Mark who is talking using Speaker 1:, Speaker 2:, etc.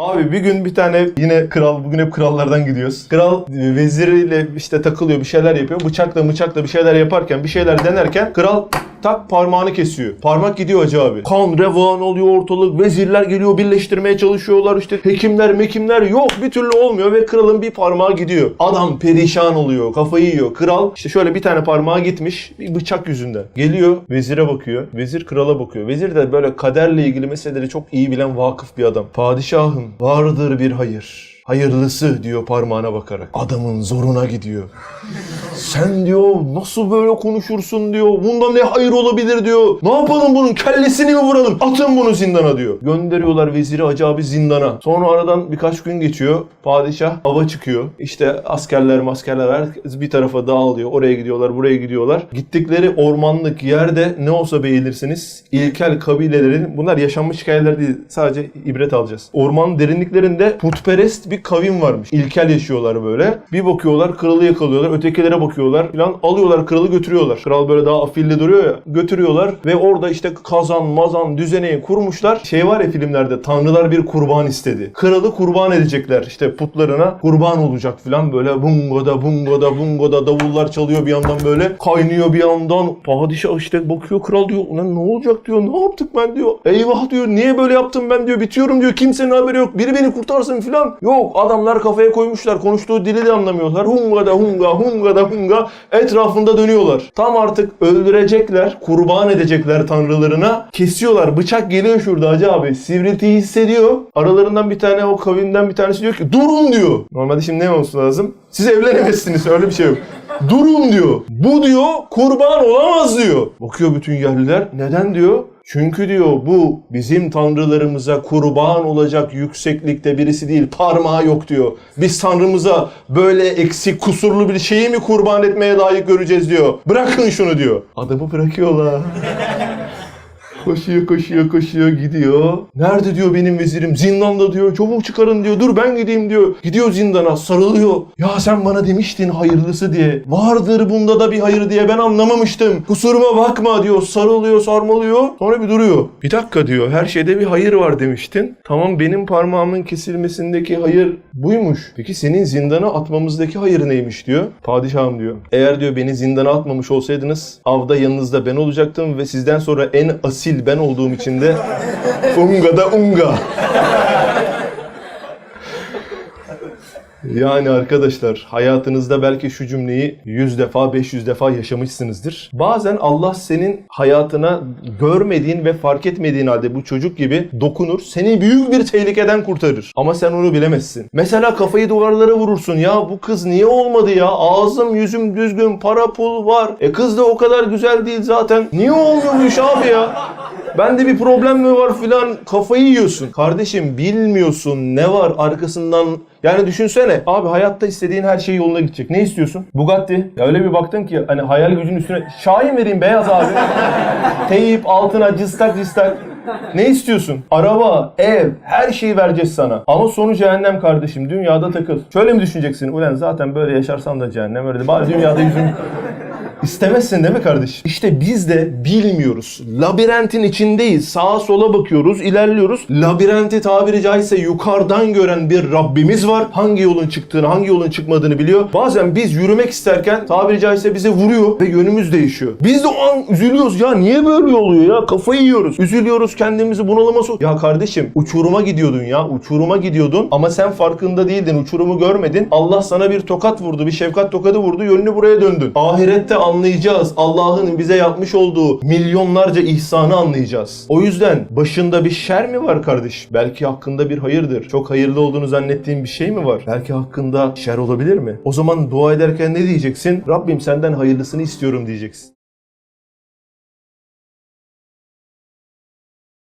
Speaker 1: Abi bir gün bir tane yine kral, bugün hep krallardan gidiyoruz. Kral veziriyle işte takılıyor bir şeyler yapıyor. Bıçakla bıçakla bir şeyler yaparken bir şeyler denerken kral tak parmağını kesiyor. Parmak gidiyor hacı abi. Kan revan oluyor ortalık. Vezirler geliyor birleştirmeye çalışıyorlar. işte hekimler mekimler yok bir türlü olmuyor ve kralın bir parmağı gidiyor. Adam perişan oluyor. Kafayı yiyor. Kral işte şöyle bir tane parmağı gitmiş bir bıçak yüzünden. Geliyor vezire bakıyor. Vezir krala bakıyor. Vezir de böyle kaderle ilgili meseleleri çok iyi bilen vakıf bir adam. Padişahım vardır bir hayır. Hayırlısı diyor parmağına bakarak. Adamın zoruna gidiyor. Sen diyor nasıl böyle konuşursun diyor. Bunda ne hayır olabilir diyor. Ne yapalım bunun kellesini mi vuralım? Atın bunu zindana diyor. Gönderiyorlar veziri Hacı abi zindana. Sonra aradan birkaç gün geçiyor. Padişah hava çıkıyor. İşte askerler maskerler bir tarafa dağılıyor. Oraya gidiyorlar buraya gidiyorlar. Gittikleri ormanlık yerde ne olsa beğenirsiniz. İlkel kabilelerin bunlar yaşanmış hikayeler değil. Sadece ibret alacağız. Ormanın derinliklerinde putperest bir kavim varmış. İlkel yaşıyorlar böyle. Bir bakıyorlar kralı yakalıyorlar. Ötekilere bakıyorlar filan. Alıyorlar kralı götürüyorlar. Kral böyle daha afilli duruyor ya. Götürüyorlar ve orada işte kazan mazan düzeneyi kurmuşlar. Şey var ya filmlerde tanrılar bir kurban istedi. Kralı kurban edecekler işte putlarına kurban olacak filan böyle bungoda bungoda bungoda davullar çalıyor bir yandan böyle kaynıyor bir yandan. Padişah işte bakıyor kral diyor ulan ne olacak diyor ne yaptık ben diyor. Eyvah diyor niye böyle yaptım ben diyor bitiyorum diyor kimsenin haberi yok biri beni kurtarsın filan. Yok adamlar kafaya koymuşlar konuştuğu dili de anlamıyorlar. Hunga da hunga hunga da hunga etrafında dönüyorlar. Tam artık öldürecekler kurban edecekler tanrılarına kesiyorlar bıçak geliyor şurada hacı abi sivriltiyi hissediyor. Aralarından bir tane o kavimden bir tanesi diyor ki durun diyor. Normalde şimdi ne olması lazım? Siz evlenemezsiniz öyle bir şey yok. Durun diyor. Bu diyor kurban olamaz diyor. Bakıyor bütün yerliler. Neden diyor? Çünkü diyor bu bizim tanrılarımıza kurban olacak yükseklikte birisi değil parmağı yok diyor. Biz tanrımıza böyle eksik kusurlu bir şeyi mi kurban etmeye layık göreceğiz diyor. Bırakın şunu diyor. Adamı bırakıyorlar. Koşuyor koşuyor koşuyor gidiyor. Nerede diyor benim vezirim? Zindanda diyor. Çabuk çıkarın diyor. Dur ben gideyim diyor. Gidiyor zindana sarılıyor. Ya sen bana demiştin hayırlısı diye. Vardır bunda da bir hayır diye ben anlamamıştım. Kusuruma bakma diyor. Sarılıyor sarmalıyor. Sonra bir duruyor. Bir dakika diyor. Her şeyde bir hayır var demiştin. Tamam benim parmağımın kesilmesindeki hayır buymuş. Peki senin zindana atmamızdaki hayır neymiş diyor. Padişahım diyor. Eğer diyor beni zindana atmamış olsaydınız avda yanınızda ben olacaktım ve sizden sonra en asil ben olduğum için de unga da unga. Yani arkadaşlar hayatınızda belki şu cümleyi 100 defa 500 defa yaşamışsınızdır. Bazen Allah senin hayatına görmediğin ve fark etmediğin halde bu çocuk gibi dokunur. Seni büyük bir tehlikeden kurtarır. Ama sen onu bilemezsin. Mesela kafayı duvarlara vurursun. Ya bu kız niye olmadı ya? Ağzım yüzüm düzgün para pul var. E kız da o kadar güzel değil zaten. Niye olmuyor bu iş abi ya? Bende bir problem mi var filan kafayı yiyorsun. Kardeşim bilmiyorsun ne var arkasından yani düşünsene abi hayatta istediğin her şey yoluna gidecek. Ne istiyorsun? Bugatti. Ya öyle bir baktın ki hani hayal gücün üstüne Şahin vereyim beyaz abi. Teyip altına cıstak cıstak. Ne istiyorsun? Araba, ev, her şeyi vereceğiz sana. Ama sonu cehennem kardeşim. Dünyada takıl. Şöyle mi düşüneceksin? Ulan zaten böyle yaşarsam da cehennem öyle. Bari dünyada yüzüm İstemezsin değil mi kardeş? İşte biz de bilmiyoruz. Labirentin içindeyiz. Sağa sola bakıyoruz, ilerliyoruz. Labirenti tabiri caizse yukarıdan gören bir Rabbimiz var. Hangi yolun çıktığını, hangi yolun çıkmadığını biliyor. Bazen biz yürümek isterken tabiri caizse bize vuruyor ve yönümüz değişiyor. Biz de o an üzülüyoruz. Ya niye böyle oluyor ya? Kafayı yiyoruz. Üzülüyoruz, kendimizi bunalıma sok. Ya kardeşim uçuruma gidiyordun ya. Uçuruma gidiyordun ama sen farkında değildin. Uçurumu görmedin. Allah sana bir tokat vurdu. Bir şefkat tokadı vurdu. Yönünü buraya döndün. Ahirette anlayacağız. Allah'ın bize yapmış olduğu milyonlarca ihsanı anlayacağız. O yüzden başında bir şer mi var kardeş? Belki hakkında bir hayırdır. Çok hayırlı olduğunu zannettiğin bir şey mi var? Belki hakkında şer olabilir mi? O zaman dua ederken ne diyeceksin? Rabbim senden hayırlısını istiyorum diyeceksin.